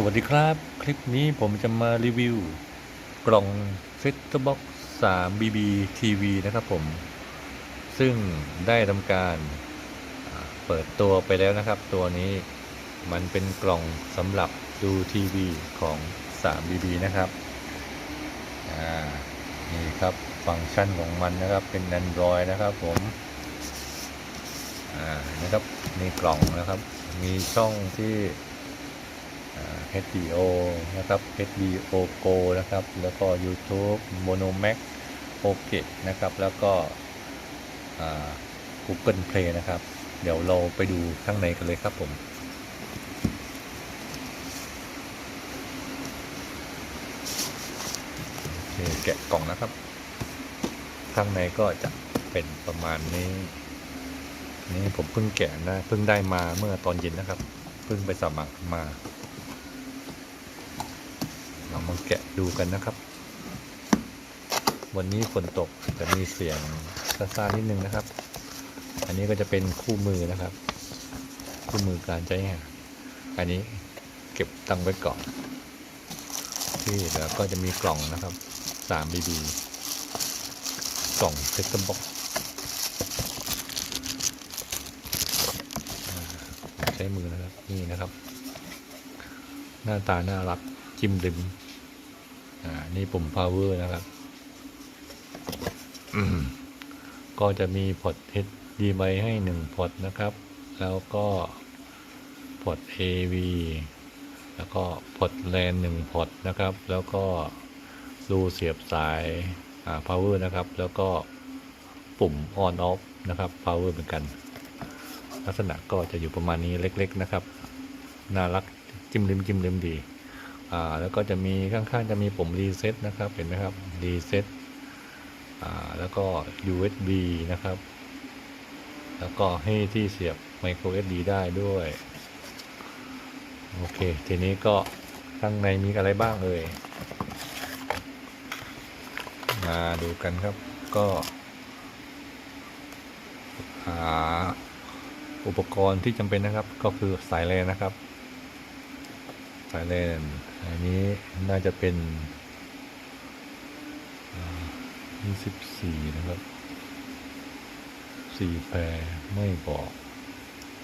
สวัสดีครับ คลิปนี้ผมจะมารีวิว กล่อง f e t t e r Box 3 BB TV นะครับผม ซึ่งได้ทำการเปิดตัวไปแล้วนะครับ ตัวนี้มันเป็นกล่องสำหรับดูทีวีของ 3 BB นะครับนี่ครับฟังก์ชันของมันนะครับเป็น Android นะครับผมอ่านะครับนี่กล่องนะครับ มีช่องที่ อ่า HDO นะครับ HDO Go นะครับ แล้วก็ YouTube Monomax OK นะครับ แล้วก็ Google Play นะครับ เดี๋ยวเราไปดูข้างในกันเลยครับผมโอเคแกะกล่องนะครับ ข้างในก็จะเป็นประมาณนี้ นี่ผมเพิ่งแกะนะเพิ่งได้มาเมื่อตอนเย็นนะครับ เพิ่งไปสมัครมา เรามาแกะดูกันนะครับ วันนี้ฝนตกจะมีเสียงซ่าๆนิดนึงนะครับ อันนี้ก็จะเป็นคู่มือนะครับ คู่มือการใช้งานอันนี้เก็บตังไว้ก่อนที่แล้วก็จะมีกล่องนะครับ3 BB กล่องเซ็ตตบ็อกใช้มือนะครับนี่นะครับ หน้าตาน่ารัก จิ้มริม อ่า นี่ปุ่ม power นะครับอืมก็จะมีพอร์ต HDMI ให้หนึ่งพอร์ตนะครับ แล้วก็พอร์ต AV แล้วก็พอร์ต LAN หนึ่งพอร์ตนะครับ แล้วก็รูเสียบสาย อ่า power นะครับ แล้วก็ปุ่ม on off นะครับ power เหมือนกัน ลักษณะก็จะอยู่ประมาณนี้เล็ก ๆ นะครับ น่ารัก จิ้มริมจิ้มริมดี อ่าแล้วก็จะมีข้างๆจะมีปุ่มรีเซ็ตนะครับเห็นไหมครับรีเซ็ตอ่าแล้วก็ USB นะครับ แล้วก็ให้ที่เสียบ micro SD ได้ด้วย โอเค ทีนี้ก็ข้างในมีอะไรบ้างเอ่ยมาดูกันครับก็หาอุปกรณ์ที่จำเป็นนะครับก็คือสายแลนนะครับ สายแลน อันนี้น่าจะเป็นยี่สิบสี่นะครับสี่แปรไม่บอก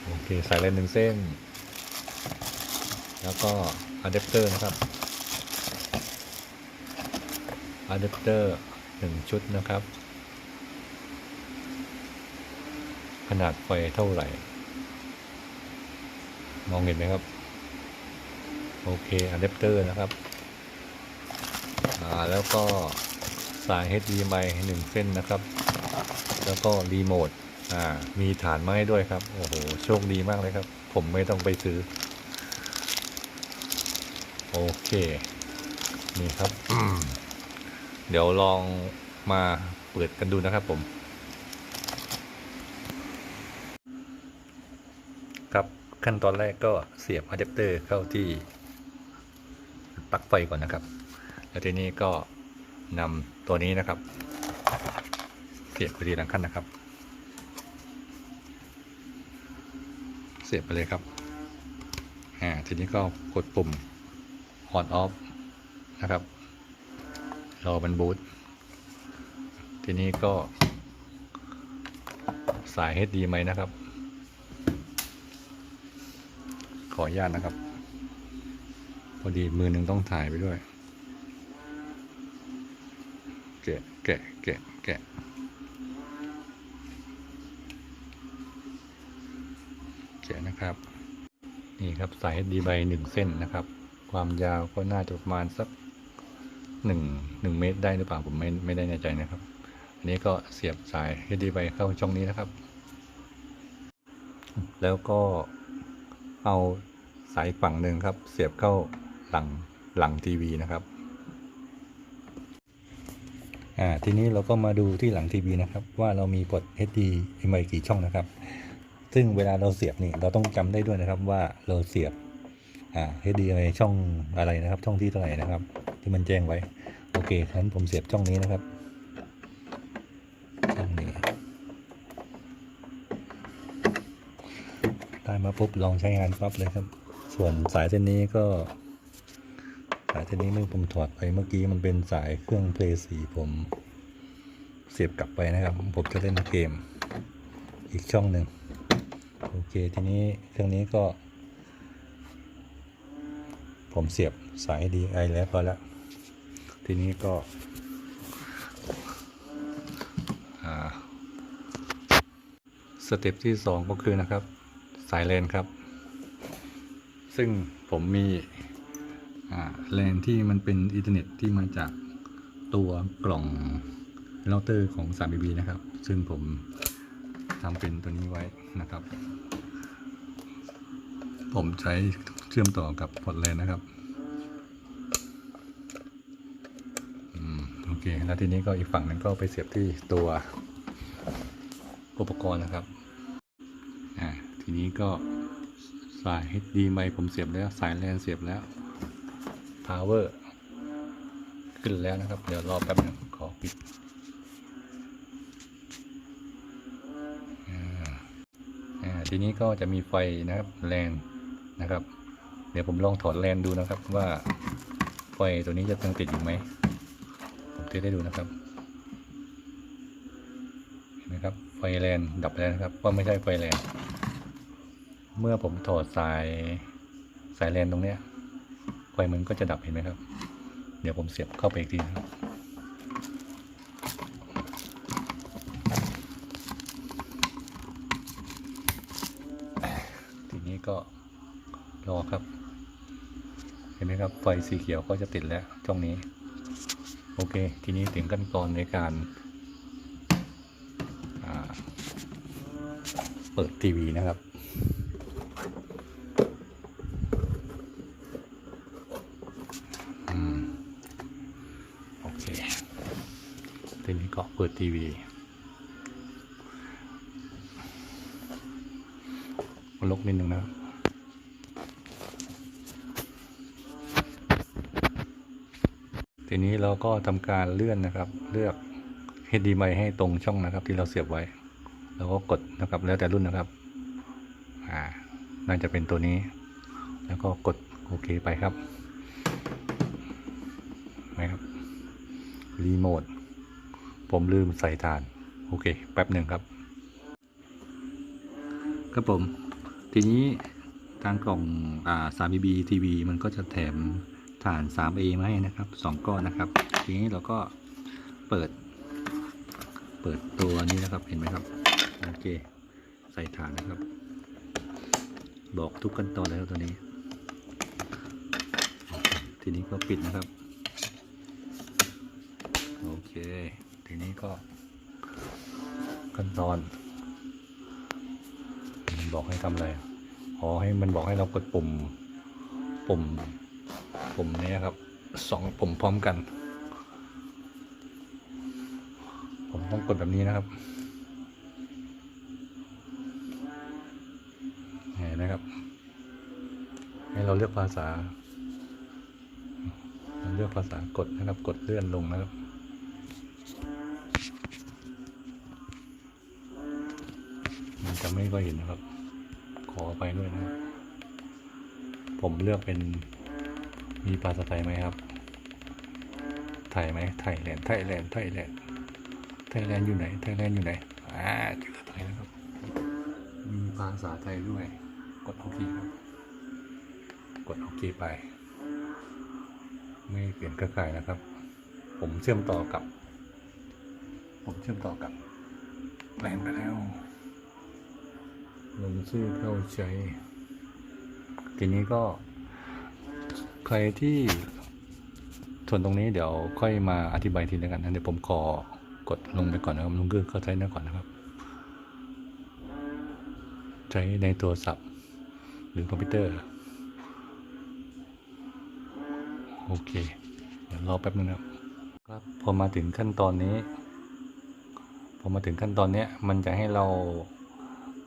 โอเค สายแลนหนึ่งเส้น แล้วก็อะแดปเตอร์นะครับอะแดปเตอร์หนึ่งชุดนะครับ ขนาดไฟเท่าไหร่ มองเห็นไหมครับ โอเคอะแดปเตอร์นะครับอ่าแล้วก็สาย HDMI หนึ่งเส้นนะครับ แล้วก็รีโมทอ่ามีฐานไม้ด้วยครับ โอ้โห โชคดีมากเลยครับ ผมไม่ต้องไปซื้อ โอเค นี่ครับ เดี๋ยวลองมาเปิดกันดูนะครับผมครับขั้นตอนแรกก็เสียบอะแดปเตอร์เข้าที่ ปลั๊กไฟก่อนนะครับ แล้วทีนี้ก็นำตัวนี้นะครับ เสียบไปทีละขั้นนะครับ เสียบไปเลยครับอ่าทีนี้ก็กดปุ่ม on off นะครับ รอมันบูตทีนี้ก็สาย HDMI นะครับ ขออนุญาตนะครับ พอดีมือหนึ่งต้องถ่ายไปด้วย แกะแกะแกะแกะแกะนะครับ นี่ครับสาย HDMI ใบหนึ่งเส้นนะครับ ความยาวก็น่าจะประมาณสักหนึ่งหนึ่งเมตรได้หรือเปล่าผมไม่ไม่ได้แน่ใจนะครับ อันนี้ก็เสียบสาย HDMI เข้าช่องนี้นะครับ แล้วก็เอาสายฝั่งหนึ่งครับ เสียบเข้า หลังหลังทีวีนะครับอ่าทีนี้เราก็มาดูที่หลังทีวีนะครับ ว่าเรามีพอร์ต HDMI กี่ช่องนะครับ ซึ่งเวลาเราเสียบนี่เราต้องจำได้ด้วยนะครับว่าเราเสียบอ่า HDMI ช่องอะไรนะครับ ช่องที่เท่าไหร่นะครับ ที่มันแจ้งไว้โอเคงั้นผมเสียบช่องนี้นะครับช่องนี้ได้มาปุ๊บลองใช้งานปั๊บเลยครับ ส่วนสายเส้นนี้ก็ ทีนี้เมื่อผมถอดไปเมื่อกี้มันเป็นสายเครื่องเพลย์สีผมเสียบกลับไปนะครับ ผมจะเล่นเกมอีกช่องหนึ่งโอเคทีนี้เครื่องนี้ก็ ผมเสียบสาย DI แล้วพอแล้ว ทีนี้ก็สเต็ปที่สองก็คือนะครับ สายเลนครับ ซึ่งผมมี อ่าเลนที่มันเป็นอินเทอร์เน็ตที่มาจากตัวกล่องเราเตอร์ของ 3BB นะครับ ซึ่งผมทำเป็นตัวนี้ไว้นะครับ ผมใช้เชื่อมต่อกับพอร์ตแลนนะครับอโอเค แล้วทีนี้ก็อีกฝั่งหนึงก็ไปเสียบที่ตัวอุปกรณ์นะครับ อ่า ทีนี้ก็สาย HDMI ผมเสียบแล้ว สายแลนเสียบแล้ว power ขึ้นแล้วนะครับ เดี๋ยวรอแป๊บหนึงขอปิดอ่าอ่าทีนี้ก็จะมีไฟนะครับแลนนะครับ เดี๋ยวผมลองถอดแลนดูนะครับว่าไฟตัวนี้จะยังติดอยู่ไหมผมเทสได้ดูนะครับเห็นไหมครับไฟแลนดับแล้วนะครับว่าไม่ใช่ไฟแลนเมื่อผมถอดสายสายแลนตรงเนี้ย ไฟมันก็จะดับเห็นไหมครับ เดี๋ยวผมเสียบเข้าไปอีกทีนะครับทีนี้ก็รอครับ เห็นไหมครับ ไฟสีเขียวก็จะติดแล้วช่องนี้ โอเค ทีนี้ถึงขั้นตอนในการเปิดทีวีนะครับ อืม โอเค นี้ก็เปิดทีวี ลกนิดนึงนะทีนี้เราก็ทำการเลื่อนนะครับ เลือก HDMI ให้ตรงช่องนะครับ ที่เราเสียบไว้แล้วก็กดนะครับ แล้วแต่รุ่นนะครับ อ่า น่าจะเป็นตัวนี้ แล้วก็กดโอเคไปครับนะครับรีโมท ผมลืมใส่ฐาน โอเค แป๊บหนึ่งครับ ครับผม ทีนี้ทางกล่องอ่า 3BB TV มันก็จะแถมฐาน 3A มาให้นะครับ 2 ก้อนนะครับ ทีนี้เราก็เปิด เปิดตัวนี้นะครับ เห็นไหมครับ โอเค ใส่ฐานนะครับ บอกทุกขั้นตอนแล้วตัวนี้ ทีนี้ก็ปิดนะครับ โอเค ทีนี้ก็ขั้นตอนมันบอกให้ทำอะไรขอให้มันบอกให้เรากดปุ่ม ปุ่ม ปุ่มนี้ครับสองปุ่มพร้อมกัน ผมต้องกดแบบนี้นะครับเห็นไหมครับ ให้เราเลือกภาษา เลือกภาษากดนะครับ กดเลื่อนลงนะครับ จะไม่ก็เห็นนะครับ ขอไปด้วยนะครับ ผมเลือกเป็นมีภาษาไทยไหมครับไทยไหมไทยแลนด์ไทยแลนด์ไทยแลนด์ไทยแลนด์อยู่ไหนไทยแลนด์อยู่ไหนอ่าเจอไทยแล้วครับ มีภาษาไทยด้วย กดโอเคครับ กดโอเคไป ไม่เปลี่ยนเครือข่ายนะครับ ผมเชื่อมต่อกับ ผมเชื่อมต่อกับแลนด์ไปแล้ว ลงชื่อเข้าใช้ทีนี้ก็ ใครที่ส่วนตรงนี้เดี๋ยวค่อยมาอธิบายทีแล้วกันนะเดี๋ยวผมขอกดลงไปก่อนนะครับลุงกือเข้าใช้นะก่อนนะครับ ใช้ในโทรศัพท์หรือคอมพิวเตอร์ โอเค เดี๋ยวรอแป๊บนึงนะครับครับพอมาถึงขั้นตอนนี้พอมาถึงขั้นตอนนี้มันจะให้เรา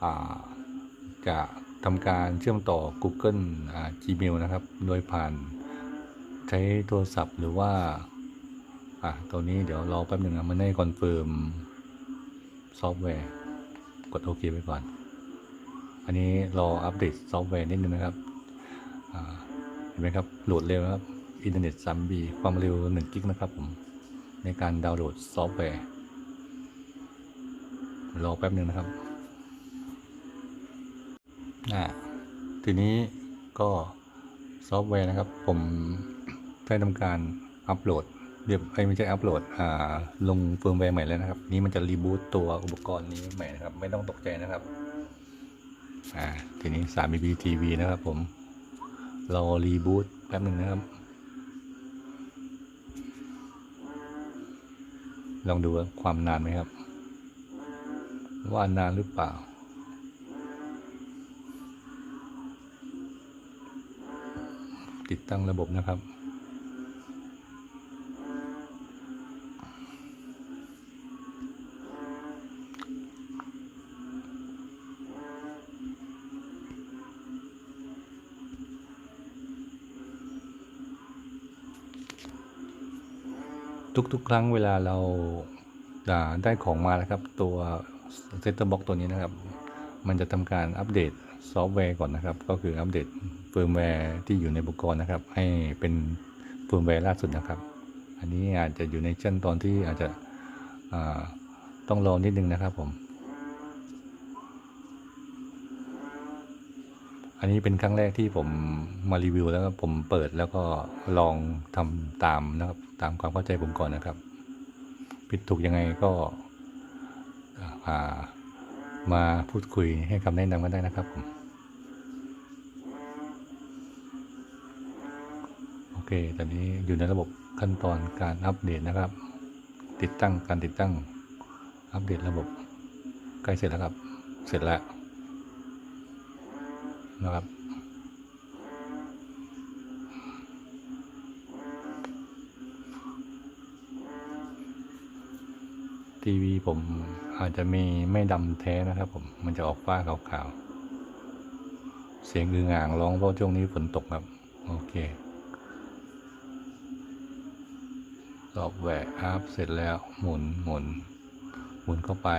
อ่า จะทำการเชื่อมต่อ Google อ Gmail นะครับ โดยผ่านใช้โทรศัพท์หรือว่า อะตัวนี้เดี๋ยวรอแป๊บหนึ่งนะมันให้คอนเฟิร์มซอฟต์แวร์ กดโอเคไปก่อน อันนี้รออัปเดตซอฟต์แวร์นิดนึงนะครับเห็นไหมครับ โหลดเร็วครับ อินเทอร์เน็ต 3B ความเร็ว 1 กิกนะครับผม ในการดาวน์โหลดซอฟต์แวร์ รอแป๊บหนึ่งนะครับ อ่าทีนี้ก็ซอฟต์แวร์นะครับ ผมได้ทำการอัปโหลดเรียบไอ้ยไม่ใช่อัปโหลดอ่าลงเฟิร์มแวร์ใหม่แล้วนะครับ นี่มันจะรีบูตตัวอุปกรณ์นี้ใหม่นะครับ ไม่ต้องตกใจนะครับอ่าทีนี้ 3BB TV นะครับผม เรารีบูตแป๊บหนึ่งนะครับ ลองดูว่าความนานไหมครับ ว่านานหรือเปล่า ติดตั้งระบบนะครับทุกๆ ครั้งเวลาเราได้ของมาแล้วครับ ตัวเซตเตอร์บ็อกตัวนี้นะครับ มันจะทำการอัปเดต ซอฟต์แวร์ก่อนนะครับ ก็คืออัปเดตเฟิร์มแวร์ที่อยู่ในอุปกรณ์นะครับ ให้เป็นเฟิร์มแวร์ล่าสุดนะครับ อันนี้อาจจะอยู่ในขั้นตอนที่อาจจะต้องรอนิดนึงนะครับผม อันนี้เป็นครั้งแรกที่ผมมารีวิวแล้วก็ผมเปิดแล้วก็ลองทำตามนะครับ ตามความเข้าใจผมก่อนนะครับ ผิดถูกยังไงก็ อ่า มาพูดคุยให้คำแนะนำกันได้นะครับผมโอเคตอนนี้อยู่ในระบบขั้นตอนการอัปเดตนะครับ ติดตั้งการติดตั้งอัปเดตระบบ ใกล้เสร็จแล้วครับ เสร็จแล้วนะครับ ทีวีผมอาจจะมีไม่ดำแท้นะครับผมมันจะออกฟ้าขาวๆ เสียงอืออ่างร้องเพราะช่วงนี้ฝนตกครับ โอเครอบแหวกอัพเสร็จแล้วหมุนหมุน หมุนเข้าไป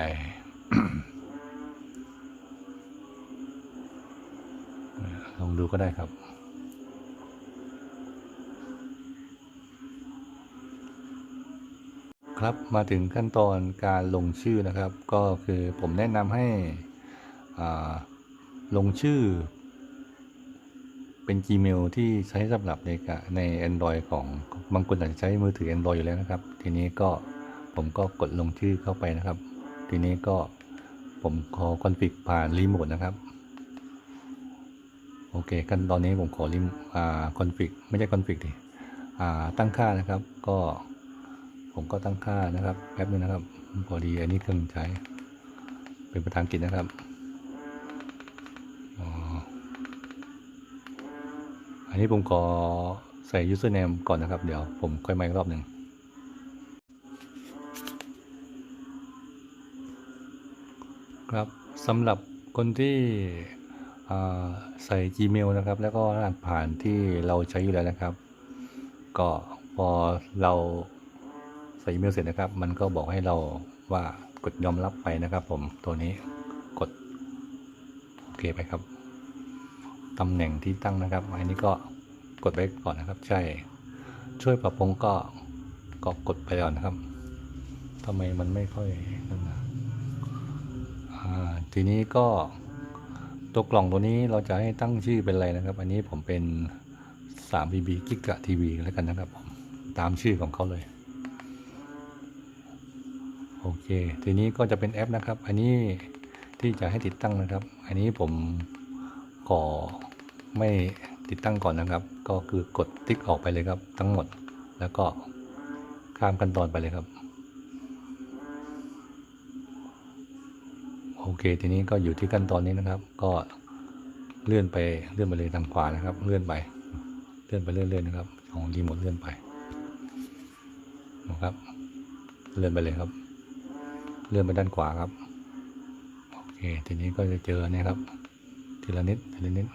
ลองดูก็ได้ครับ ครับมาถึงขั้นตอนการลงชื่อนะครับ ก็คือผมแนะนำให้ลงชื่อ เป็น Gmail ที่ใช้สำหรับในใน Android ของบางคนอาจจะใช้มือถือ Android อยู่แล้วนะครับ ทีนี้ก็ผมก็กดลงชื่อเข้าไปนะครับ ทีนี้ก็ผมขอคอนฟิกผ่านรีโมทนะครับโอเคกันตอนนี้ผมขอริมอ่าคอนฟิกไม่ใช่คอนฟิกดิตั้งค่านะครับก็ ผมก็ตั้งค่านะครับแป๊บนึงนะครับพอดีอันนี้เครื่องใช้เป็นภาษาอังกฤษนะครับอ๋ออันนี้ผมขอใส่ username ก่อนนะครับ เดี๋ยวผมค่อยมาอีกรอบหนึ่งครับสำหรับคนที่ใส่ Gmail นะครับ แล้วก็รหัสผ่านที่เราใช้อยู่แล้วนะครับ ก็พอเรา ส่อีเมลเสร็จนะครับ มันก็บอกให้เราว่ากดยอมรับไปนะครับ ผมตัวนี้กดโอเคไปครับตำแหน่งที่ตั้งนะครับ อันนี้ก็กดไว้ก่อนนะครับ ใช่ ช่วยปรับปรุงก็ก็กดไปก่อนนะครับทำไมมันไม่ค่อยนั่นนะทีนี้ก็ตัวกล่องตัวนี้เราจะให้ตั้งชื่อเป็นอะไรนะครับ อันนี้ผมเป็น 3BB กิกะทีวีแล้วกันนะครับผมตามชื่อของเขาเลย โอเค ทีนี้ก็จะเป็นแอปนะครับ อันนี้ที่จะให้ติดตั้งนะครับ อันนี้ผมขอไม่ติดตั้งก่อนนะครับ ก็คือกดติ๊กออกไปเลยครับ ทั้งหมด แล้วก็ข้ามขั้นตอนไปเลยครับ โอเค ทีนี้ก็อยู่ที่ขั้นตอนนี้นะครับ ก็เลื่อนไปเลื่อนไปเลยทางขวานะครับ เลื่อนไป เลื่อนไปเรื่อยๆนะครับ ของรีโมทเลื่อนไปนะครับ เลื่อนไปเลยครับ เลื่อนไปด้านขวาครับ โอเค ทีนี้ก็จะเจอเนี่ยครับ ทีละนิด ทีละนิด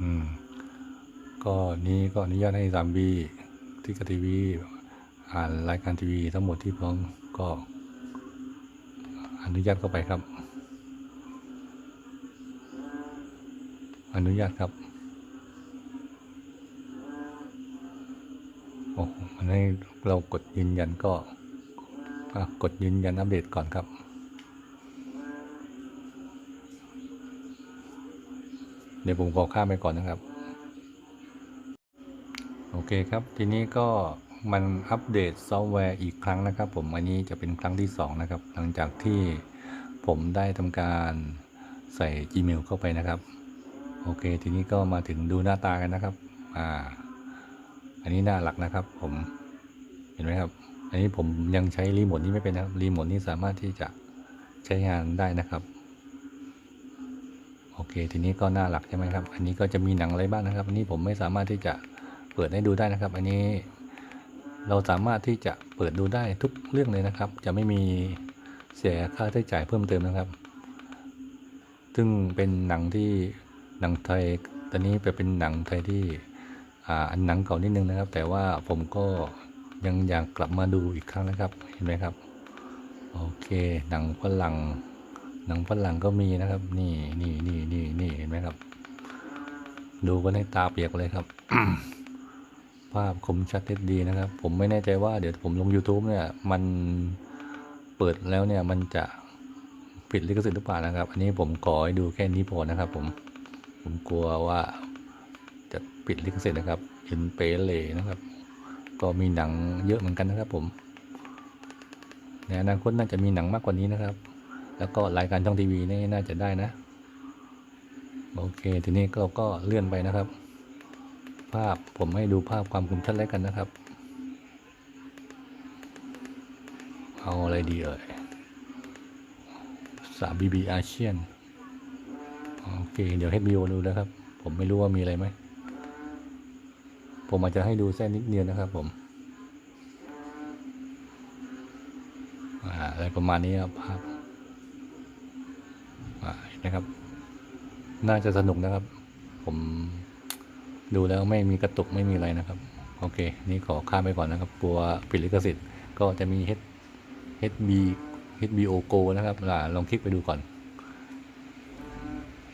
อืม ก็นี้ก็อนุญาตให้สามบีที่กทีวีอ่านรายการทีวีทั้งหมดที่พร้อมก็ อนุญาตเข้าไปครับ อนุญาตครับ ให้เรากดยืนยันก็กดยืนยันอัปเดตก่อนครับเดี๋ยวผมขอข้ามไปก่อนนะครับ โอเคครับ ทีนี้ก็มันอัปเดตซอฟต์แวร์อีกครั้งนะครับผม อันนี้จะเป็นครั้งที่ 2 นะครับ หลังจากที่ผมได้ทำการใส่ Gmail เข้าไปนะครับ โอเค ทีนี้ก็มาถึงดูหน้าตากันนะครับ อ่า อันนี้หน้าหลักนะครับ ผมเห็นไหมครับ อันนี้ผมยังใช้รีโมทนี้ไม่เป็นนะครับรีโมทนี้สามารถที่จะใช้งานได้นะครับ โอเค ทีนี้ก็หน้าหลักใช่ไหมครับ อันนี้ก็จะมีหนังอะไรบ้างนะครับ อันนี้ผมไม่สามารถที่จะเปิดให้ดูได้นะครับ อันนี้เราสามารถที่จะเปิดดูได้ทุกเรื่องเลยนะครับ จะไม่มีเสียค่าใช้จ่ายเพิ่มเติมนะครับ ซึ่งเป็นหนังที่หนังไทย ตอนนี้ไปเป็นหนังไทยที่ อ่าอันหนังเก่านิดนึงนะครับ แต่ว่าผมก็ยังอยากกลับมาดูอีกครั้งนะครับ เห็นไหมครับ โอเค หนังฝรั่ง หนังฝรั่งก็มีนะครับ นี่นี่นี่นี่นี่เห็นไหมครับ ดูกันให้ตาเปียกเลยครับ ภาพคมชัดเท็จดีนะครับ ผมไม่แน่ใจว่าเดี๋ยวผมลง YouTube เนี่ย มันเปิดแล้วเนี่ย มันจะผิดลิขสิทธิ์หรือเปล่านะครับ อันนี้ผมขอให้ดูแค่นี้พอนะครับ ผม ผมกลัวว่า ปิดลิขสิทธิ์นะครับเห็นเปเลนะครับ ก็มีหนังเยอะเหมือนกันนะครับผมในอนาคตน่าจะมีหนังมากกว่านี้นะครับ แล้วก็รายการช่องทีวีนี่น่าจะได้นะ โอเค ทีนี้เราก็เลื่อนไปนะครับ ภาพผมให้ดูภาพความคมชัดแล้วกันนะครับ เอาอะไรดีเอ่ยสามบีบีอาเชียนโอเค เดี๋ยวให้บิวดูนะครับ ผมไม่รู้ว่ามีอะไรไหม ผมอาจจะให้ดูแค่นิดเดียวนะครับผมอะไรประมาณนี้ครับภาพนไหมครับ น่าจะสนุกนะครับ ผมดูแล้วไม่มีกระตุกไม่มีอะไรนะครับ โอเค นี่ขอข้ามไปก่อนนะครับกลัวผิดลิขสิทธิ์ก็จะมี H HB HBO Go นะครับอ่าลองคลิกไปดูก่อน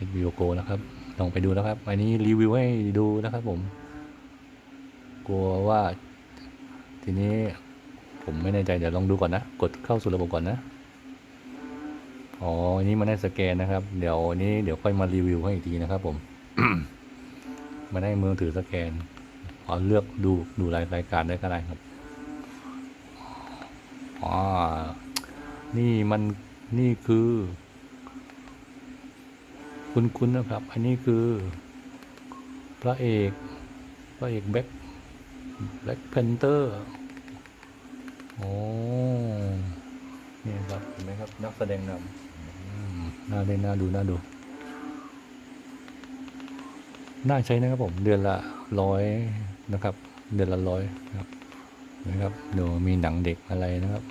HBO Go นะครับ ลองไปดูนะครับ อันนี้รีวิวให้ดูนะครับผม กลัวว่าทีนี้ผมไม่แน่ใจเดี๋ยวลองดูก่อนนะ กดเข้าสู่ระบบก่อนนะ อ๋ออันนี้มันได้สแกนนะครับ เดี๋ยวอันนี้เดี๋ยวค่อยมารีวิวให้อีกทีนะครับ ผมมาได้มือถือสแกนขอเลือกดูดูรายรายการได้ก็ได้ครับอ๋อนี่มันนี่คือ คุณคุณนะครับ อันนี้คือ พระเอก พระเอกแบ็ค แบ็คเพนเตอร์โอ้นี่ครับเห็นไหมครับนักแสดงนำอืมน่าเล่นน่าดูน่าดู น่าใช้นะครับผม เดือนละร้อยนะครับ เดือนละร้อยนะครับนะครับเดี๋ยวมีหนังเด็กอะไรนะครับ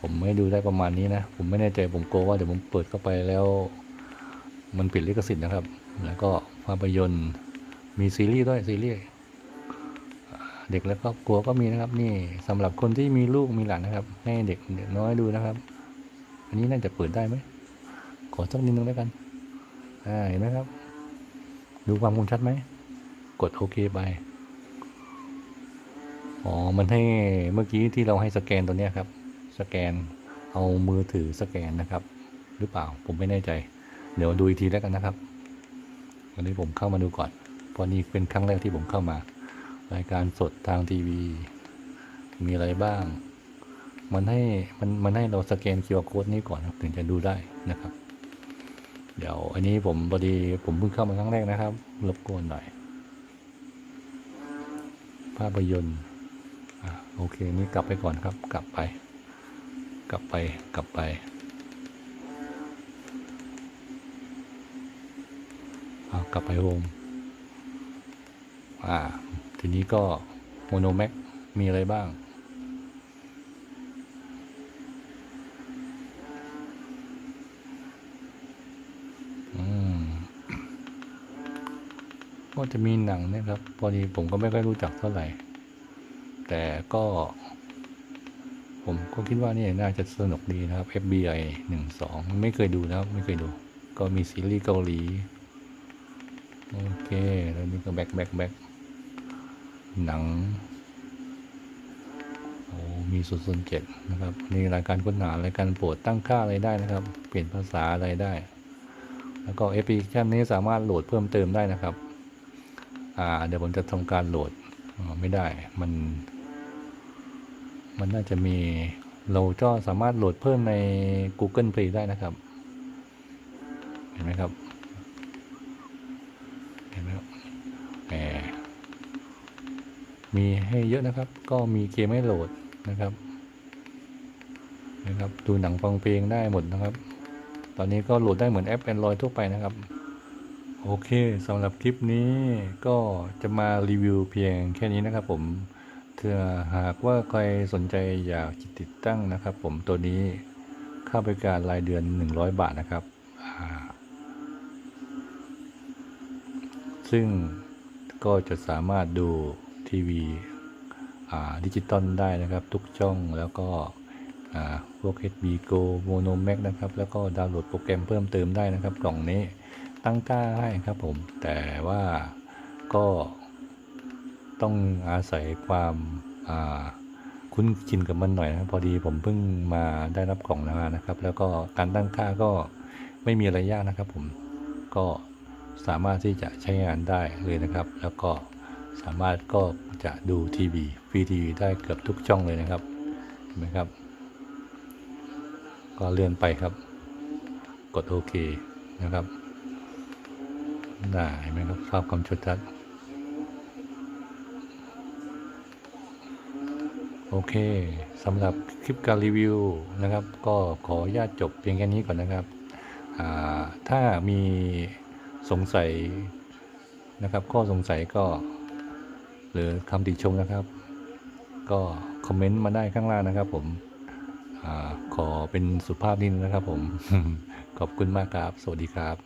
ผมไม่ดูได้ประมาณนี้นะ ผมไม่แน่ใจผมกลัวว่าเดี๋ยวผมเปิดเข้าไปแล้ว มันผิดลิขสิทธิ์นะครับ แล้วก็ภาพยนตร์มีซีรีส์ด้วยซีรีส์อ่า เด็กแล้วก็กลัวก็มีนะครับ นี่สำหรับคนที่มีลูกมีหลานนะครับ ให้เด็กเด็กน้อยดูนะครับ อันนี้น่าจะเปิดได้ไหมขอสักนิดนึงแล้วกันอ่าเห็นไหมครับ ดูความคมชัดไหมกดโอเคไปอ๋อมันให้เมื่อกี้ที่เราให้สแกนตัวเนี้ยครับ สแกนเอามือถือสแกนนะครับ หรือเปล่าผมไม่แน่ใจ เดี๋ยวดูอีกทีแล้วกันนะครับวันนี้ผมเข้ามาดูก่อนเพราะนี่เป็นครั้งแรกที่ผมเข้ามา รายการสดทางทีวี มีอะไรบ้าง มันให้มันมันให้เราสแกน QR code นี้ก่อนครับถึงจะดูได้นะครับ เดี๋ยวอันนี้ผมพอดีผมเพิ่งเข้ามาครั้งแรกนะครับ รบกวนหน่อย ภาพยนตร์อะโอเค นี่กลับไปก่อนครับ กลับไป กลับไปกลับไปอะกลับไปโฮมอ่า ทีนี้ก็โมโนแม็กมีอะไรบ้างอืมก็จะมีหนังเนะครับ พอดีผมก็ไม่ค่อยรู้จักเท่าไหร่ แต่ก็ ผมก็คิดว่านี่น่าจะสนุกดีนะครับ FBI หนึ่งสองไม่เคยดูนะครับไม่เคยดู ก็มีซีรีส์เกาหลี โอเค แล้วนี่ก็แบ็คแบ็คแบ็ค หนังอ้มีศูนย์ศูนเจ็ดนะครับนี่รายการค้นหารายการโปรดตั้งค่าอะไรได้นะครับ เปลี่ยนภาษาอะไรได้ แล้วก็แอปพลิเคชันนี้สามารถโหลดเพิ่มเติมได้นะครับอ่าเดี๋ยวผมจะทำการโหลดไม่ได้มัน มันน่าจะมีเราก็สามารถโหลดเพิ่มใน Google Play ได้นะครับ เห็นไหมครับ เห็นไหมครับแหม มีให้เยอะนะครับ ก็มีเกมให้โหลดนะครับ นะครับ ดูหนังฟังเพลงได้หมดนะครับ ตอนนี้ก็โหลดได้เหมือนแอป Android ทั่วไปนะครับ โอเคสำหรับคลิปนี้ก็จะมารีวิวเพียงแค่นี้นะครับผมถ้าหากว่าใครสนใจอยากติดตั้งนะครับ ผมตัวนี้ค่าบริการรายเดือน 100 บาทนะครับ ซึ่งก็จะสามารถดู ทีวีดิจิตอลได้นะครับ ทุกช่องแล้วก็พวก HB Go Mono Max นะครับ แล้วก็ดาวน์โหลดโปรแกรมเพิ่มเติมได้นะครับ กล่องนี้ตั้งค่าให้ครับผม แต่ว่าก็ต้องอาศัยความาคุ้นชินกับมันหน่อยนะพอดีผมเพิ่งมาได้รับกล่องมานะครับ แล้วก็การตั้งค่าก็ไม่มีอะไรยากนะครับผมก็สามารถที่จะใช้งานได้เลยนะครับ แล้วก็ สามารถก็จะดูทีวีฟรีทีวีได้เกือบทุกช่องเลยนะครับ เห็นไหมครับ ก็เลื่อนไปครับ กดโอเคนะครับได้ไหมครับภาพความชัดชัดโอเคสำหรับคลิปการรีวิวนะครับ ก็ขออนุญาตจบเพียงแค่นี้ก่อนนะครับ ถ้ามีสงสัยนะครับข้อสงสัยก็ หรือคำติชมนะครับ ก็คอมเมนต์มาได้ข้างล่างนะครับ ผมอขอเป็นสุภาพนิดนึงนะครับ ผม ขอบคุณมากครับ สวัสดีครับ